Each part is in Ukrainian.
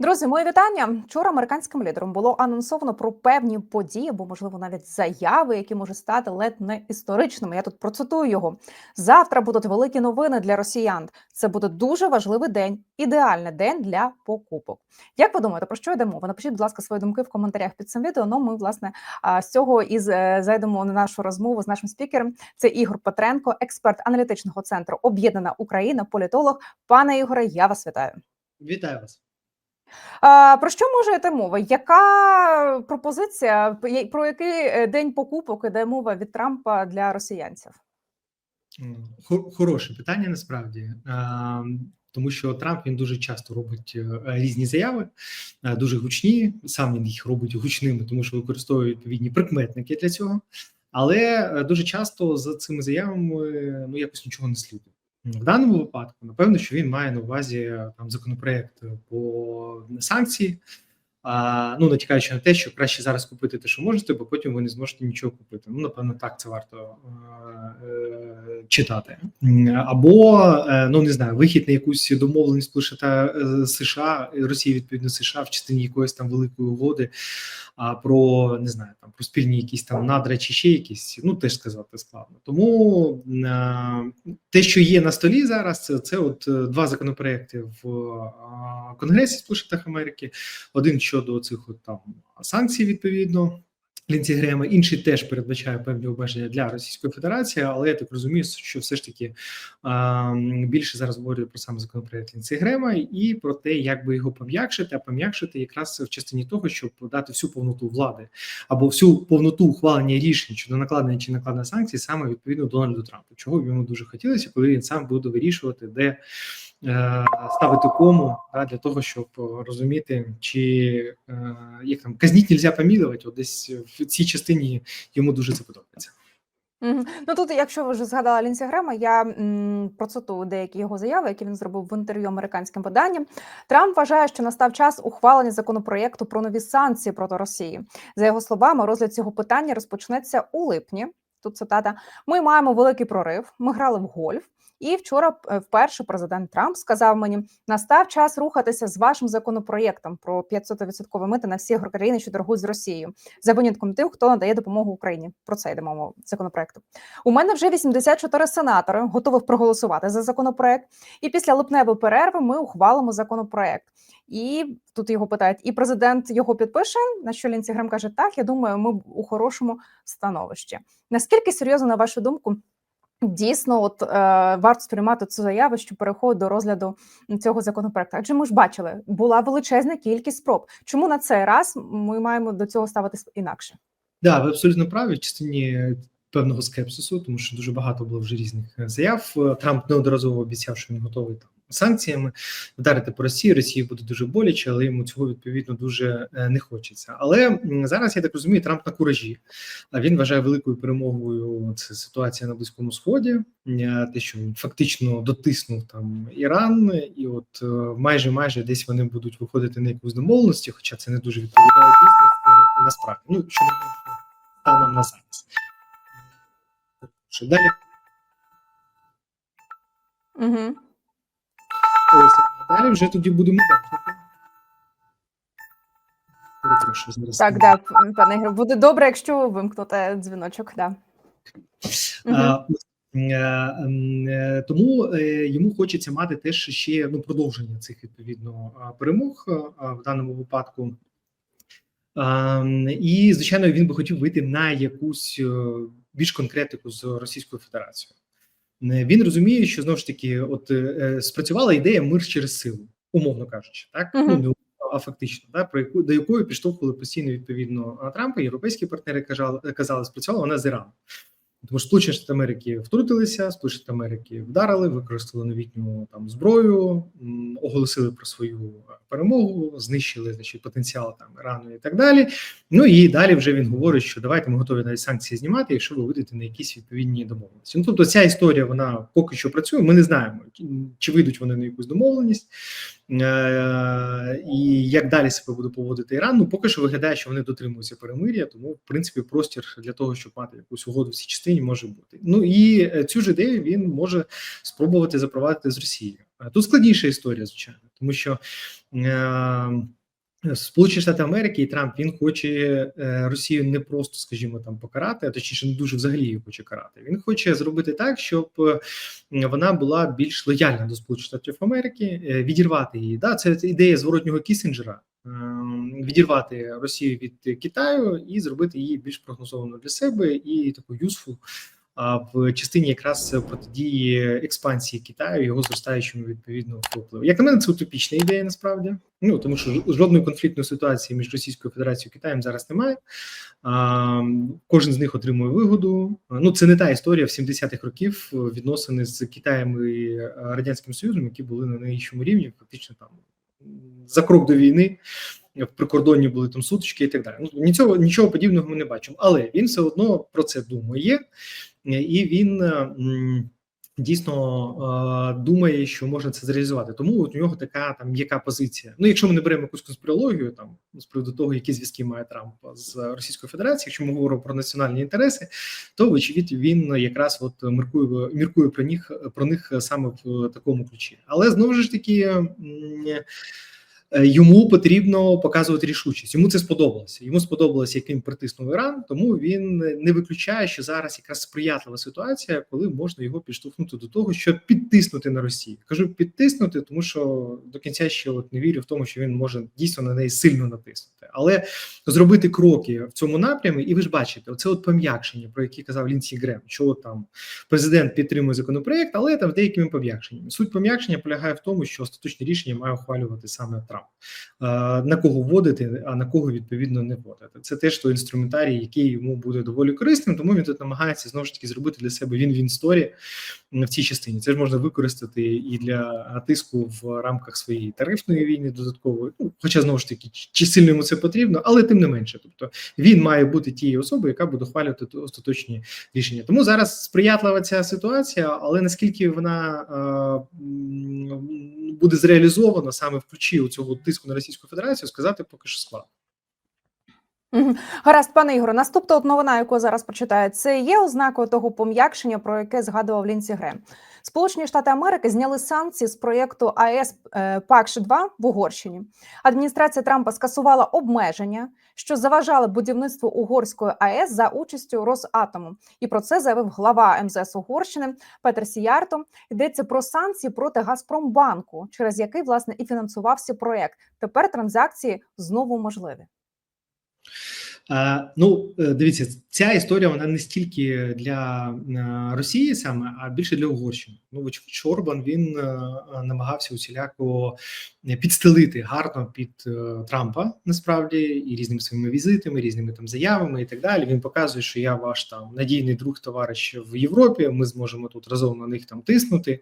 Друзі, мої вітання. Вчора американським лідером було анонсовано про певні події, або можливо навіть заяви, які можуть стати ледь не історичними. Я тут процитую його. Завтра будуть великі новини для росіян. Це буде дуже важливий день, ідеальний день для покупок. Як ви думаєте, про що йде мова? Напишіть, будь ласка, свої думки в коментарях під цим відео. Ну, ми власне з цього і зайдемо на нашу розмову з нашим спікером. Це Ігор Петренко, експерт аналітичного центру Об'єднана Україна, політолог. Пане Ігоре, я вас вітаю. Вітаю вас. Про що може йти мова? Яка пропозиція про який е, день покупок іде мова від Трампа для росіянців? Хороше питання насправді, тому що Трамп він дуже часто робить е, різні заяви, е, дуже гучні. Сам він їх робить гучними, тому що використовує відповідні прикметники для цього. Але дуже часто за цими заявами ну якось нічого не слідує. В даному випадку, напевно, що він має на увазі е, там законопроект по санкції. Ну натякаючи на те, що краще зараз купити те, що можете, бо потім ви не зможете нічого купити. Ну, напевно, так це варто е, е, читати. Або е, ну не знаю, вихід на якусь домовленість США, е, США Росії відповідно США в частині якоїсь там великої угоди. А про не знаю, там про спільні якісь там надра чи ще якісь, ну теж сказати складно. Тому е, те, що є на столі зараз, це, це от е, два законопроекти в е, Конгресі Сполучених Америки. Один щодо цих от там санкцій, відповідно. Лінці Грема, інший теж передбачає певні обмеження для Російської Федерації, але я так розумію, що все ж таки а, більше зараз говорять про саме законопроект Лінці Грема і про те, як би його пом'якшити, а пом'якшити якраз в частині того, щоб дати всю повноту влади або всю повноту ухвалення рішень щодо накладення чи накладення санкцій саме відповідно Дональду Трампу, чого б йому дуже хотілося, коли він сам буде вирішувати, де ставити кому да, для того, щоб е, розуміти, чи е, як там казніть нельзя помілувати, от десь в цій частині йому дуже це подобається. Ну тут, якщо ви вже згадала Лінсі Грема, я м, процитую деякі його заяви, які він зробив в інтерв'ю американським виданням. Трамп вважає, що настав час ухвалення законопроєкту про нові санкції проти Росії. За його словами, розгляд цього питання розпочнеться у липні. Тут цитата: Ми маємо великий прорив. Ми грали в гольф. І вчора е, вперше президент Трамп сказав мені: настав час рухатися з вашим законопроєктом про 500% мити на всі країни, що торгують з Росією, за винятком тим, хто надає допомогу Україні. Про це йде мова законопроекту. У мене вже 84 сенатори готових проголосувати за законопроект. І після липневої перерви ми ухвалимо законопроект. І тут його питають: і президент його підпише. На що Лінці Грем каже: Так, я думаю, ми у хорошому становищі. Наскільки серйозно, на вашу думку? Дійсно, от е, варто сприймати цю заяву, що переходить до розгляду цього законопроекту. Адже ми ж бачили, була величезна кількість спроб. Чому на цей раз ми маємо до цього ставитись інакше? Да, ви абсолютно праві в частині певного скепсису, тому що дуже багато було вже різних е, заяв. Е, Трамп неодноразово обіцяв, що він готовий там санкціями вдарити по Росії. Росії буде дуже боляче, але йому цього відповідно дуже е, не хочеться. Але зараз я так розумію, Трамп на куражі. А він вважає великою перемогою це ситуація на близькому сході. е, Те, що він фактично дотиснув там Іран, і от е, майже майже десь вони будуть виходити на якусь домовленості, хоча це не дуже відповідає дійсності насправді. Ну що не станом на зараз. Далі? Угу. Ось а далі вже тоді будемо бачити. Перепрошую, зараз. Так, да, пане Ігор, буде добре, якщо ви вимкнете дзвіночок. Да. А, е, е, Тому е, йому хочеться мати теж ще ну, продовження цих відповідно перемог в даному випадку. І, звичайно, він би хотів вийти на якусь більш конкретику з Російською Федерацією. Е, Він розуміє, що знову ж таки, от е, спрацювала ідея мир через силу, умовно кажучи, так Мгм. ну не а фактично, да, про яку до якої підштовхували постійно відповідно Трампа. Європейські партнери казали, казали, спрацювала вона з Іраном. Тому що Сполучені Штати Америки втрутилися, Сполучені Штати Америки вдарили, використали новітню там зброю, оголосили про свою е, перемогу, знищили значить потенціал там Ірану і так далі. Ну і далі вже він говорить, що давайте ми готові навіть санкції знімати, якщо ви вийдете на якісь відповідні домовленості. Ну тобто ця історія вона поки що працює. Ми не знаємо, чи вийдуть вони на якусь домовленість. Е, і як далі себе буде поводити Іран. Ну поки що виглядає, що вони дотримуються перемир'я, тому в принципі простір для того, щоб мати якусь угоду в цій частині, може бути. Ну і е, цю ж ідею він може спробувати запровадити з Росією. Е, Тут складніша історія, звичайно, тому що. Е- Сполучені Штати Америки і Трамп він хоче Росію не просто, скажімо, там покарати, а точніше, не дуже взагалі її хоче карати. Він хоче зробити так, щоб вона була більш лояльна до Сполучених Штатів Америки, відірвати її. Да, це ідея зворотнього Кісінджера. Е, Відірвати Росію від Китаю і зробити її більш прогнозованою для себе і таку useful в частині якраз протидії експансії Китаю його зростаючому відповідно впливу. Як на мене, це утопічна ідея насправді. Ну тому що жодної конфліктної ситуації між Російською Федерацією і Китаєм зараз немає. А, Кожен з них отримує вигоду. Ну це не та історія в 70-х років відносини з Китаєм і радянським Союзом, які були на найвищому рівні, фактично там за крок до війни. В прикордонні були там сутички і так далі. Ну нічого нічого подібного ми не бачимо, але він все одно про це думає, і він м, дійсно е, думає, що можна це зреалізувати. Тому от у нього така там м'яка позиція. Ну, якщо ми не беремо якусь конспірологію, там з приводу того, які зв'язки має Трамп з Російською Федерацією, якщо ми говоримо про національні інтереси, то вочевидь він якраз от міркує міркує про них про них саме в такому ключі. Але знову ж таки. М, Йому потрібно показувати рішучість. Йому це сподобалося. Йому сподобалося, як він притиснув Іран. Тому він не виключає, що зараз якраз сприятлива ситуація, коли можна його підштовхнути до того, щоб підтиснути на Росію. Кажу підтиснути, тому що до кінця ще от не вірю в тому, що він може дійсно на неї сильно натиснути, але зробити кроки в цьому напрямі, і ви ж бачите, оце от пом'якшення, про яке казав Лінсі Грем, що там президент підтримує законопроект, але там деякими пом'якшеннями. Суть пом'якшення полягає в тому, що остаточне рішення має ухвалювати саме Трамп. На кого вводити, а на кого відповідно не вводити. Це теж той інструментарій, який йому буде доволі корисним, тому він тут намагається знову ж таки зробити для себе він він сторі в цій частині. Це ж можна використати і для тиску в рамках своєї тарифної війни додаткової. Ну, хоча знову ж таки, чи сильно йому це потрібно, але тим не менше. Тобто він має бути тією особою, яка буде ухвалювати остаточні рішення. Тому зараз сприятлива ця ситуація, але наскільки вона е, буде зреалізована саме в ключі у цього тиску на Російську Федерацію, сказати поки що складно. Гаразд, пане Ігоре, наступна от новина, яку зараз прочитаю, це є ознакою того пом'якшення, про яке згадував Лінсі Грем. Сполучені Штати Америки зняли санкції з проєкту АЕС пакш 2 в Угорщині. Адміністрація Трампа скасувала обмеження, що заважали будівництву угорської АЕС за участю Росатому. І про це заявив глава МЗС Угорщини Петер Сіярто. Йдеться про санкції проти Газпромбанку, через який власне і фінансувався проєкт. Тепер транзакції знову можливі. Ну, дивіться, ця історія вона не стільки для uh, Росії саме, а більше для Угорщини. Ну, вочевидь, Орбан він uh, намагався усіляко підстелити гарно під Трампа насправді і різними своїми візитами, різними там заявами і так далі. Він показує, що я ваш там надійний друг, товариш в Європі. Ми зможемо тут разом на них там тиснути.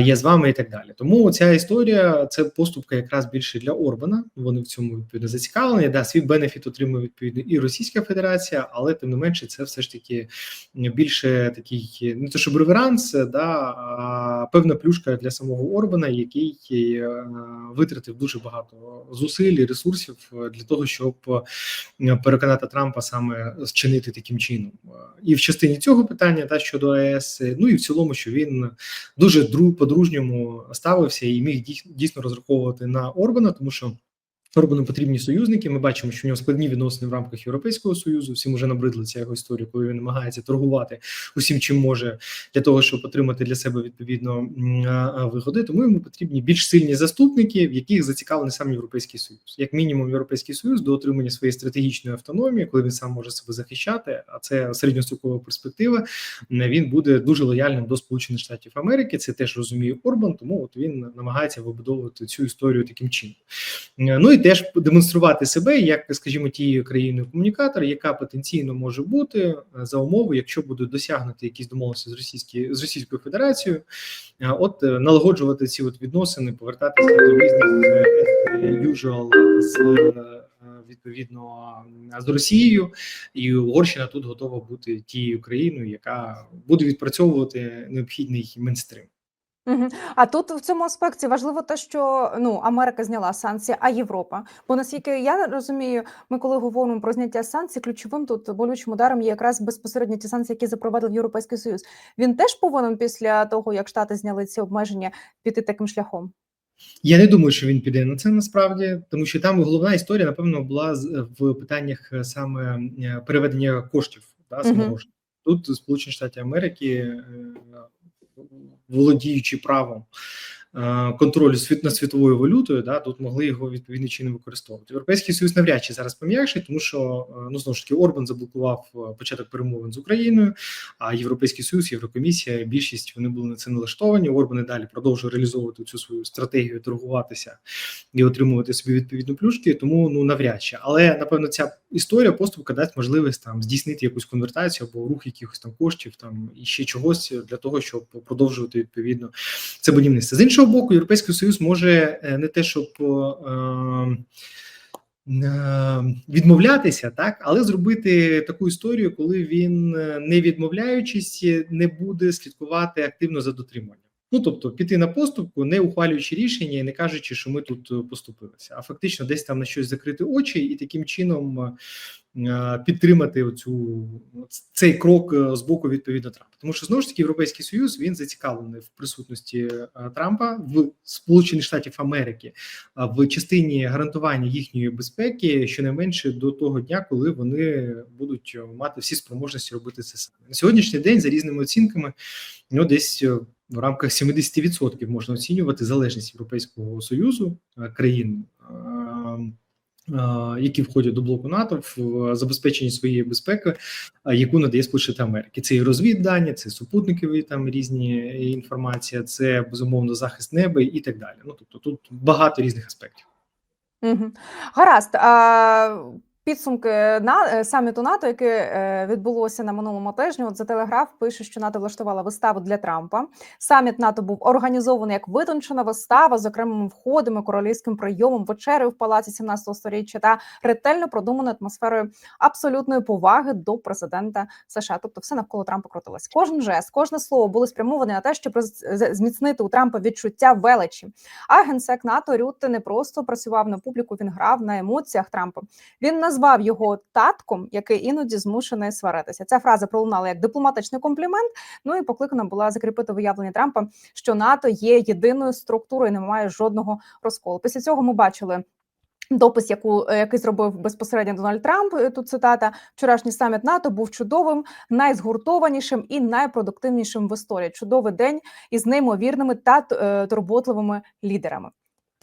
Я з вами і так далі. Тому ця історія це поступка якраз більше для Орбана. Вони в цьому відповідно зацікавлені. Да, свій бенефіт отримує відповідно і Російська Федерація, але тим не менше, це все ж таки більше такий не то, щоб реверанс, да а певна плюшка для самого Орбана, який витратив дуже багато зусиль і ресурсів для того, щоб переконати Трампа саме зчинити таким чином, і в частині цього питання та щодо АЕС, ну і в цілому, що він дуже друг по-дружньому ставився і міг дійсно розраховувати на Орбана, тому що. Орбану потрібні союзники. Ми бачимо, що в нього складні відносини в рамках Європейського союзу. Всім уже набридла ця його історія, коли він намагається торгувати усім, чим може для того, щоб отримати для себе відповідно вигоди. Тому йому потрібні більш сильні заступники, в яких зацікавлений сам європейський союз, як мінімум, європейський союз до отримання своєї стратегічної автономії, коли він сам може себе захищати. А це середньострокова перспектива. Він буде дуже лояльним до Сполучених Штатів Америки. Це теж розуміє Орбан. Тому от він намагається вибудовувати цю історію таким чином. Ну і теж демонструвати себе як, скажімо, тією країною комунікатора, яка потенційно може бути за умови, якщо будуть досягнути якісь домовленості з Російською з Російською Федерацією, от налагоджувати ці от відносини, повертатися до бізнес usual з відповідно з Росією, і Угорщина тут готова бути тією країною, яка буде відпрацьовувати необхідний мейнстрим. Мгм. А тут в цьому аспекті важливо те, що ну Америка зняла санкції, а Європа. Бо наскільки я розумію, ми коли говоримо про зняття санкцій, ключовим тут болючим ударом є якраз безпосередньо ті санкції, які запровадив Європейський Союз. Він теж повинен після того, як Штати зняли ці обмеження, піти таким шляхом. Я не думаю, що він піде на це насправді, тому що там головна історія, напевно, була з- в питаннях е, саме е, переведення коштів да, Мгм. самого ж. Тут Сполучені Штати Америки, е, володіючи правом контролю світ над світовою валютою, да, тут могли його відповідно чином використовувати. Європейський союз навряд чи зараз пом'якшить, тому що е, ну знову ж таки Орбан заблокував е, початок перемовин з Україною. А Європейський союз, Єврокомісія, більшість вони були на це налаштовані. Орбан і далі продовжує реалізовувати цю свою стратегію, торгуватися і отримувати собі відповідну плюшки. Тому ну навряд чи, але напевно ця історія поступка дасть можливість там здійснити якусь конвертацію або рух якихось там коштів, там і ще чогось для того, щоб продовжувати відповідно це будівництво. З іншого боку, європейський союз може е, не те, щоб. е, е, Відмовлятися, так, але зробити таку історію, коли він, не відмовляючись, не буде слідкувати активно за дотриманням. Ну тобто піти на поступку, не ухвалюючи рішення і не кажучи, що ми тут поступилися, а фактично десь там на щось закрити очі і таким чином підтримати оцю цей крок е, з боку відповідно Трампа. Тому що знову ж таки Європейський Союз він зацікавлений в присутності е, Трампа в Сполучених Штатів Америки в частині гарантування їхньої безпеки щонайменше до того дня, коли вони будуть е, мати всі спроможності робити це саме на сьогоднішній день. За різними оцінками, ну десь е, в рамках 70% можна оцінювати залежність Європейського союзу е, країн. Які входять до блоку НАТО в забезпеченні своєї безпеки, яку надає Сполучені Америки. Це і розвіддані, це супутникові там різні інформація, це безумовно захист неба і так далі. Ну тобто тут багато різних аспектів. Угу. Гаразд. А, підсумки на е, саміту НАТО, яке е, відбулося на минулому тижні. От за телеграф пише, що НАТО влаштувала виставу для Трампа. Саміт НАТО був організований як витончена вистава з окремими входами, королівським прийомом, вечерею в палаці 17 століття та ретельно продуманою атмосферою абсолютної поваги до президента США. Тобто, все навколо Трампа крутилось. Кожен жест, кожне слово були спрямовані на те, щоб зміцнити у Трампа відчуття величі. А генсек НАТО Рютте не просто працював на публіку, він грав на емоціях Трампа. Він назвав його татком, який іноді змушений сваритися. Ця фраза пролунала як дипломатичний комплімент. Ну і покликана була закріпити виявлення Трампа, що НАТО є єдиною структурою, і немає жодного розколу. Після цього ми бачили. Допис, яку е, який зробив безпосередньо Дональд Трамп. е, Тут цитата: вчорашній саміт НАТО був чудовим, найзгуртованішим і найпродуктивнішим в історії. Чудовий день із неймовірними та е, турботливими лідерами.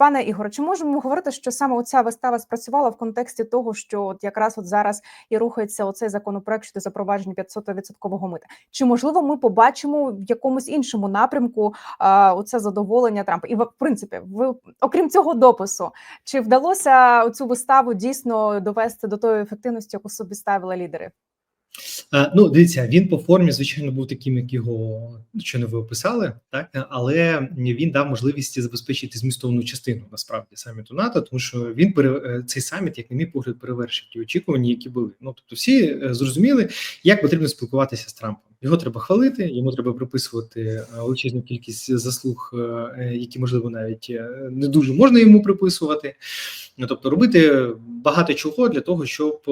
Пане Ігоре, чи можемо говорити, що саме оця вистава спрацювала в контексті того, що от якраз от зараз і рухається оцей законопроект щодо запровадження 500-відсоткового мита? Чи можливо ми побачимо в якомусь іншому напрямку а, оце задоволення Трампа? І в принципі, ви окрім цього допису, чи вдалося цю виставу дійсно довести до тої ефективності, яку собі ставили лідери? Е, Ну, дивіться, він по формі, звичайно, був таким, як його що не ви описали, так але він дав можливість забезпечити змістовну частину насправді саміту НАТО, тому що він е, цей саміт, як на мій погляд, перевершив ті очікування, які були. Ну тобто, всі е, зрозуміли, як потрібно спілкуватися з Трампом. Його треба хвалити, йому треба приписувати е, величезну кількість заслуг, е, які можливо навіть е, не дуже можна йому приписувати. Ну, тобто робити багато чого для того, щоб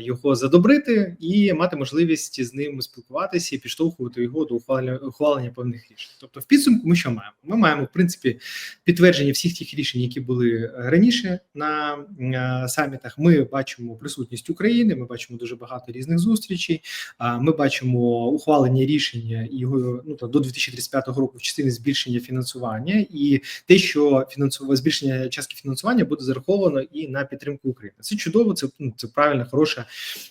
його задобрити і мати можливість з ним спілкуватися і підштовхувати його до ухвалення, певних рішень. Тобто, в підсумку, ми що маємо? Ми маємо в принципі підтвердження всіх тих рішень, які були раніше на самітах. Ми бачимо присутність України. Ми бачимо дуже багато різних зустрічей. Ми бачимо ухвалення рішення його ну до 2035 року в частині збільшення фінансування, і те, що фінансове збільшення частки фінансування буде зараховано і на підтримку України. Це чудово. Це ну, це правильна, хороша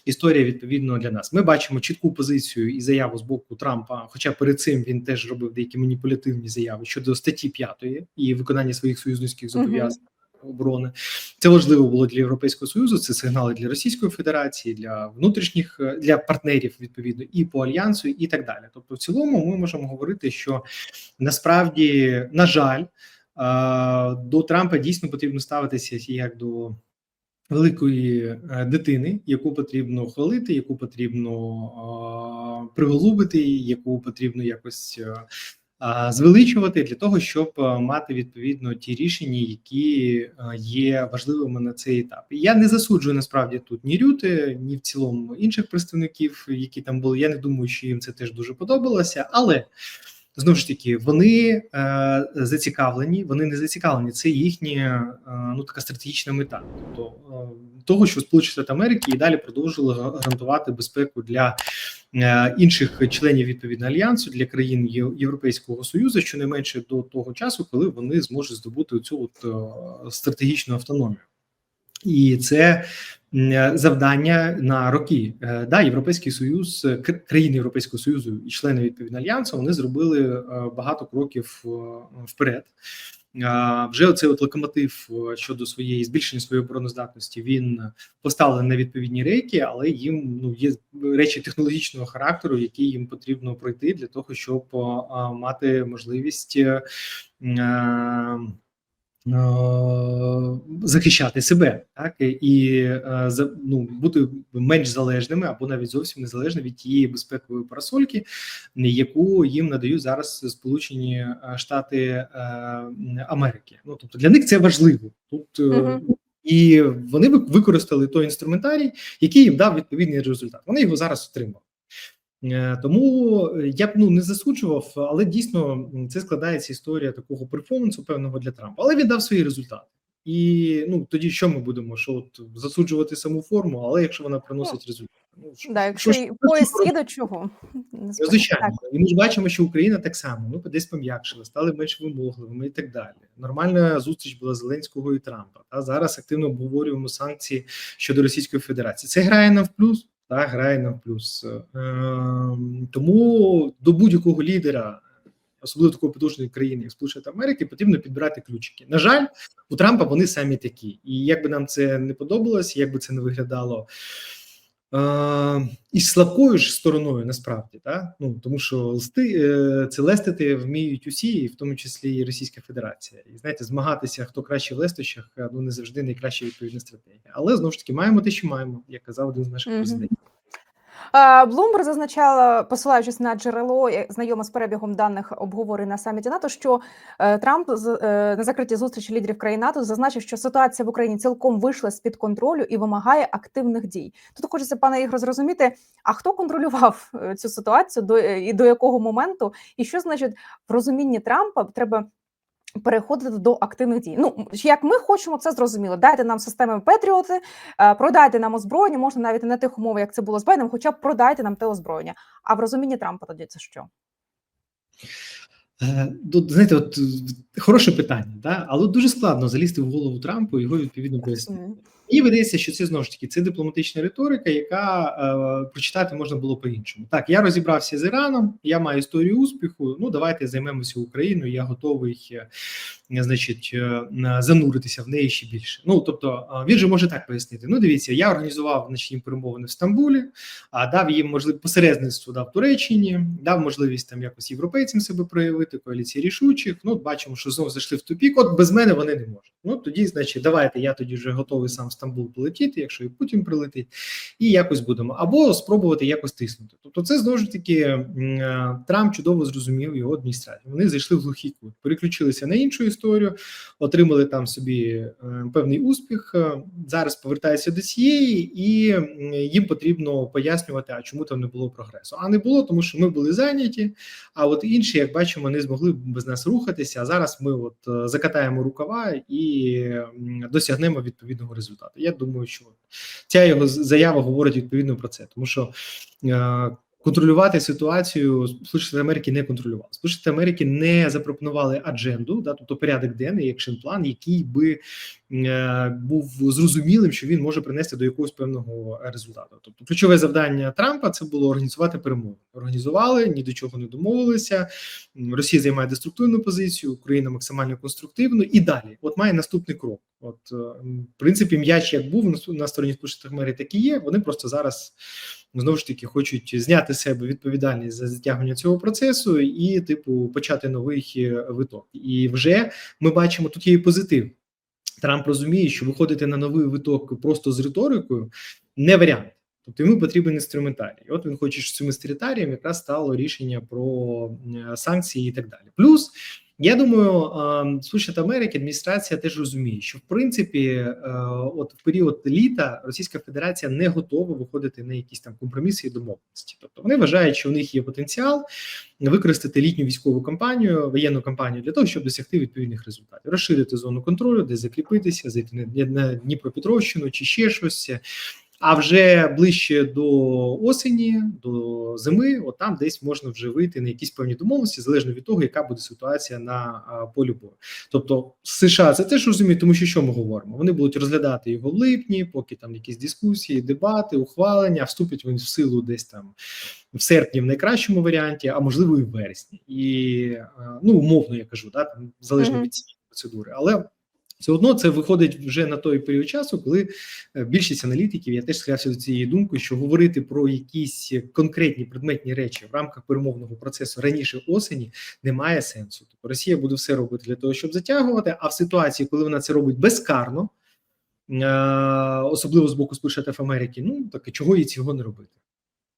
історія. Відповідно для нас. Ми бачимо чітку позицію і заяву з боку Трампа. Хоча перед цим він теж робив деякі маніпулятивні заяви щодо статті 5 і виконання своїх союзницьких зобов'язань. Оборони це важливо було для європейського союзу. Це сигнали для Російської Федерації, для внутрішніх е, для партнерів відповідно і по альянсу, і так далі. Тобто, в цілому, ми можемо говорити, що насправді, на жаль, до Трампа дійсно потрібно ставитися як до великої е, дитини, яку потрібно хвалити, яку потрібно приголубити, яку потрібно якось звеличувати для того, щоб мати відповідно ті рішення, які є важливими на цей етап. Я не засуджую насправді тут ні Рюти, ні в цілому інших представників, які там були. Я не думаю, що їм це теж дуже подобалося, але. Знову ж таки, вони е, зацікавлені, вони не зацікавлені. Це їхня е, ну така стратегічна мета. Тобто е, того, що Сполучені Штати Америки і далі продовжили гарантувати безпеку для е, інших членів відповідно альянсу для країн Європейського союзу, щонайменше до того часу, коли вони зможуть здобути цю от е, стратегічну автономію. І це завдання на роки. Е, Да, Європейський Союз, е, кр- країни Європейського Союзу і члени відповідно альянсу вони зробили е, багато кроків е, вперед. Е, Вже оцей от локомотив е, щодо своєї збільшення своєї обороноздатності він поставлений на відповідні рейки, але їм ну є речі технологічного характеру, які їм потрібно пройти для того, щоб е, е, мати можливість. Е, захищати себе, так і е, ну бути менш залежними або навіть зовсім незалежними від тієї безпекової парасольки, яку їм надають зараз Сполучені е, Штати Америки. Ну тобто для них це важливо тут. Мгм. І вони вик- використали той інструментарій, який їм дав відповідний результат. Вони його зараз отримали. Е, Тому я б ну не засуджував, але дійсно це складається історія такого перформансу певного для Трампа. Але він дав свої результати. І ну тоді що ми будемо? Що от засуджувати саму форму, але якщо вона приносить результат, ну що- Да, якщо що і що поїзд робити? їде, чого? Звичайно, Так. і ми ж бачимо, що Україна так само ну десь пом'якшила, стали менш вимогливими і так далі. Нормальна зустріч була Зеленського і Трампа. Та зараз активно обговорюємо санкції щодо Російської Федерації. Це грає нам в плюс. Та грає нам плюс. Ем, тому до будь-якого лідера, особливо такої потужної країни, як Сполучені Америки, потрібно підбирати ключики. На жаль, у Трампа вони самі такі, і як би нам це не подобалось, як би це не виглядало. Е, і слабкою ж стороною насправді, та ну тому що листи е, це лестити вміють усі, і в тому числі і Російська Федерація. І знаєте, змагатися хто краще в лестощах, е, ну не завжди найкраща відповідна стратегія. Але знову ж таки маємо те, що маємо, як казав один з наших президентів. Bloomberg зазначала, посилаючись на джерело, знайоме з перебігом даних обговорень на саміті НАТО, що е, Трамп е, на закритій зустрічі лідерів країн НАТО зазначив, що ситуація в Україні цілком вийшла з під контролю і вимагає активних дій. Тут хочеться, пане Ігор, зрозуміти, а хто контролював е, цю ситуацію до і до якого моменту, і що значить в розумінні Трампа треба. Переходити до активних дій. Ну як ми хочемо, це зрозуміло. Дайте нам системи Петріоти, Е, продайте нам озброєння, можна навіть не на тих умовах, як це було з Байденом, хоча б продайте нам те озброєння. А в розумінні Трампа тоді це що? Е, знаєте, от хороше питання, да? але дуже складно залізти в голову Трампу і його відповідно пояснити. Мені видається, що це знову ж таки це дипломатична риторика, яка е, прочитати можна було по-іншому. Так, я розібрався з Іраном, я маю історію успіху. Ну давайте займемося Україною. Я готовий, е, значить, е, зануритися в неї ще більше. Ну тобто, е, він же може так пояснити. Ну, дивіться, я організував значить, їм перемовини в Стамбулі, а дав їм можливість посередництво дав Туреччині, дав можливість там якось європейцям себе проявити, коаліції рішучих. Ну, бачимо, що знову зайшли в тупік. От без мене вони не можуть. Ну тоді, значить, давайте я тоді вже готовий сам в Стамбул полетіти, якщо і Путін прилетить, і якось будемо або спробувати якось тиснути. Тобто, це знову ж таки е, Трамп чудово зрозумів його адміністрацію. Вони зайшли в глухий кут, переключилися на іншу історію, отримали там собі е, певний успіх. е, Зараз повертаються до цієї, і їм потрібно пояснювати, а чому там не було прогресу. А не було, тому що ми були зайняті. А от інші, як бачимо, не змогли без нас рухатися. А зараз ми от закатаємо рукава і м, досягнемо відповідного результату. Я думаю, що ця його заява говорить відповідно про це, тому що. е, Контролювати ситуацію Сполучені Америки не контролювали. Сполучені Америки не запропонували адженду, да, тобто порядок денний, екшн план, який би був зрозумілим, що він може принести до якогось певного результату. Тобто, ключове завдання Трампа це було організувати перемови. Організували, ні до чого не домовилися. Росія займає деструктивну позицію, Україна максимально конструктивну і далі. От має наступний крок. От е, в принципі, м'яч як був на стороні Сполучених Штатів так і є. Вони просто зараз знову ж таки хочуть зняти з себе відповідальність за затягування цього процесу і, типу, почати новий е, виток. І вже ми бачимо тут є позитив. Трамп розуміє, що виходити на новий виток просто з риторикою не варіант. Тобто йому потрібен інструментарій. От він хоче, щоб цим інструментарієм якраз стало рішення про е, санкції і так далі. Плюс я думаю, Сполучені Америки адміністрація теж розуміє, що в принципі, е, от в період літа Російська Федерація не готова виходити на якісь там компроміси і домовленості. Тобто вони вважають, що в них є потенціал використати літню військову кампанію, воєнну кампанію для того, щоб досягти відповідних результатів, розширити зону контролю, де закріпитися, зайти на Дніпропетровщину чи ще щось. А вже ближче до осені, до зими, от там десь можна вже вийти на якісь певні домовленості, залежно від того, яка буде ситуація на полі бою. Тобто США це теж розуміють, тому що що ми говоримо? Вони будуть розглядати його в липні, поки там якісь дискусії, дебати, ухвалення, вступить він в силу десь там в серпні, в найкращому варіанті, а можливо і в вересні. І ну умовно я кажу, да, там залежно Мгм. від цієї процедури, але. Все одно це виходить вже на той період часу, коли е, більшість аналітиків я теж схиляюся до цієї думки, що говорити про якісь конкретні предметні речі в рамках перемовного процесу раніше осені немає сенсу. Тобто Росія буде все робити для того, щоб затягувати. А в ситуації, коли вона це робить безкарно, е, особливо з боку Сполучених Америки, ну так чого їй цього не робити?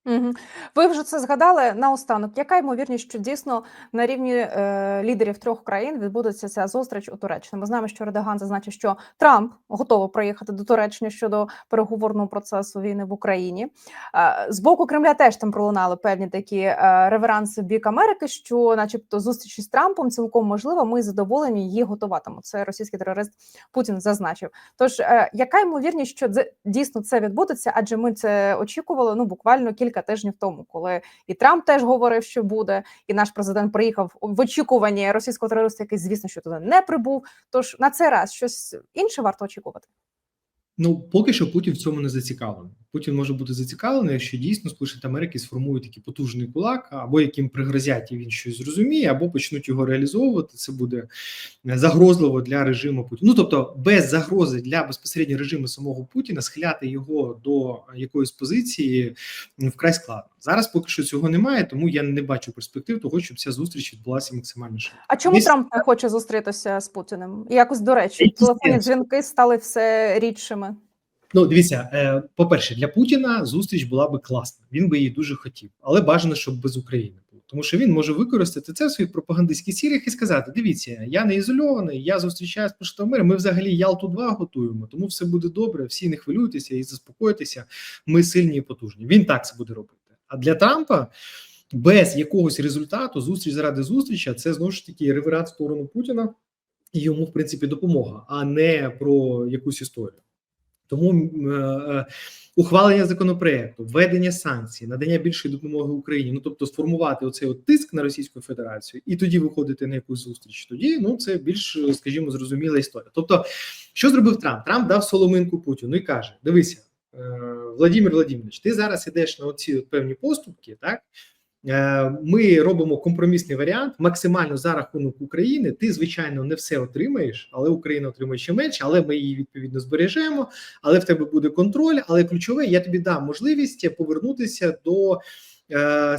Мгм. Ви вже це згадали наостанок. Яка ймовірність, що дійсно на рівні е, лідерів трьох країн відбудеться ця зустріч у Туреччині? Ми знаємо, що Ердоган зазначив, що Трамп готовий приїхати до Туреччини щодо переговорного процесу війни в Україні. Е, з боку Кремля теж там пролунали певні такі е, реверанси в бік Америки, що, начебто, зустрічі з Трампом цілком можливо, ми задоволені її готуватимемо. Це російський терорист Путін зазначив. Тож, е, яка ймовірність, що дійсно це відбудеться? Адже ми це очікували ну буквально кілька тижнів тому, коли і Трамп теж говорив, що буде, і наш президент приїхав в очікуванні російського терориста, який, звісно, що туди не прибув. Тож на цей раз щось інше варто очікувати. Ну поки що Путін в цьому не зацікавлений. Путін може бути зацікавлений, якщо дійсно Сполучені Америки сформують такий потужний кулак, або яким пригрозять і він щось зрозуміє, або почнуть його реалізовувати. Це буде загрозливо для режиму Путіна. Ну тобто, без загрози для безпосередньо режиму самого Путіна схиляти його до якоїсь позиції вкрай складно. Зараз поки що цього немає, тому я не бачу перспектив того, щоб ця зустріч відбулася максимально швидко. А чому Десь- Трамп не хоче зустрітися з Путіним? Якось до речі, телефонні дзвінки стали все рідшими. Ну, дивіться, е, по-перше, для Путіна зустріч була би класна. Він би її дуже хотів, але бажано, щоб без України було. Тому що він може використати це в своїх пропагандистських цілях і сказати: дивіться, я не ізольований, я зустрічаю з Поштом мир. Ми взагалі Ялту 2 готуємо, тому все буде добре. Всі не хвилюйтеся і заспокойтеся. Ми сильні і потужні. Він так це буде робити. А для Трампа без якогось результату зустріч заради зустрічі це знову ж таки реверанс в сторону Путіна і йому, в принципі, допомога, а не про якусь історію. Тому м, е, ухвалення законопроекту, введення санкцій, надання більшої допомоги Україні, ну тобто сформувати оцей от тиск на Російську Федерацію і тоді виходити на якусь зустріч. Тоді ну це більш, скажімо, зрозуміла історія. Тобто, що зробив Трамп? Трамп дав соломинку Путіну і каже: Дивися, е, Владимир Владимирович, ти зараз ідеш на оці от певні поступки, так. Е, Ми робимо компромісний варіант максимально за рахунок України. Ти, звичайно, не все отримаєш, але Україна отримує ще менше, але ми її відповідно збережемо. Але в тебе буде контроль. Але ключове, я тобі дам можливість повернутися до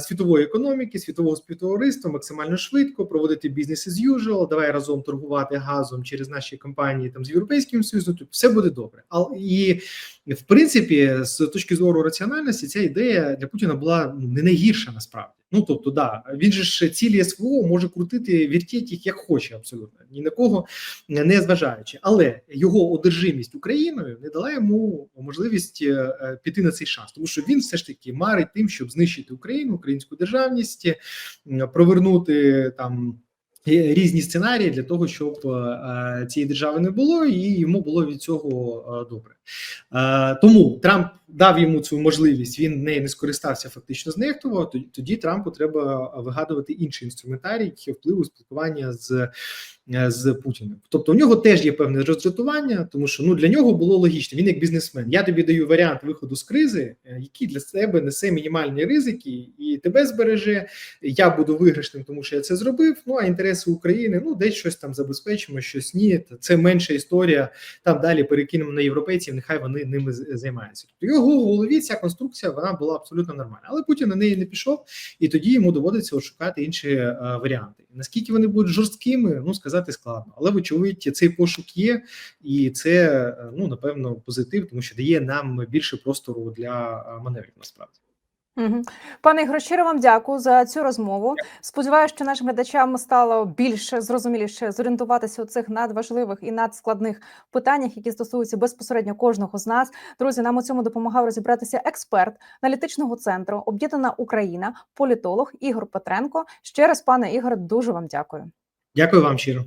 світової економіки, світового співтовариства максимально швидко проводити бізнес as usual, Давай разом торгувати газом через наші компанії там з європейським союзом. Тобто все буде добре. Але і в принципі, з точки зору раціональності, ця ідея для Путіна була ну, не найгірша насправді. Ну тобто, да, він же ж цілі СВО може крутити, вертіть їх як хоче, абсолютно ні на кого не зважаючи. Але його одержимість Україною не дала йому можливість е, піти на цей шанс, тому що він все ж таки марить тим, щоб знищити Україну, українську державність, провернути там. Різні сценарії для того, щоб е, цієї держави не було, і йому було від цього е, добре. Е, тому Трамп дав йому цю можливість. Він нею не скористався, фактично знехтував. Тоді, тоді Трампу треба вигадувати інший інструментарій впливу спілкування з, е, з Путіним. Тобто, у нього теж є певне роздратування, тому що ну для нього було логічно. Він як бізнесмен. Я тобі даю варіант виходу з кризи, е, який для себе несе мінімальні ризики, і тебе збереже. Я буду виграшним, тому що я це зробив. Ну а інтереси України ну десь щось там забезпечимо, щось ні. Це менша історія. Там далі перекинемо на європейців. Нехай вони ними займаються. Тобто його голові ця конструкція вона була абсолютно нормальна, але Путін на неї не пішов, і тоді йому доводиться шукати інші а, варіанти. Наскільки вони будуть жорсткими, ну сказати. складно. Але вочевидь, цей пошук є, і це е, ну напевно позитив, тому що дає нам більше простору для е, маневрів. Насправді. Пане Ігоре, щиро вам дякую за цю розмову. Сподіваюся, що нашим глядачам стало більше зрозуміліше зорієнтуватися у цих надважливих і надскладних питаннях, які стосуються безпосередньо кожного з нас. Друзі, нам у цьому допомагав розібратися експерт аналітичного центру Об'єднана Україна, політолог Ігор Петренко. Ще раз, пане Ігоре, дуже вам дякую. Дякую вам щиро.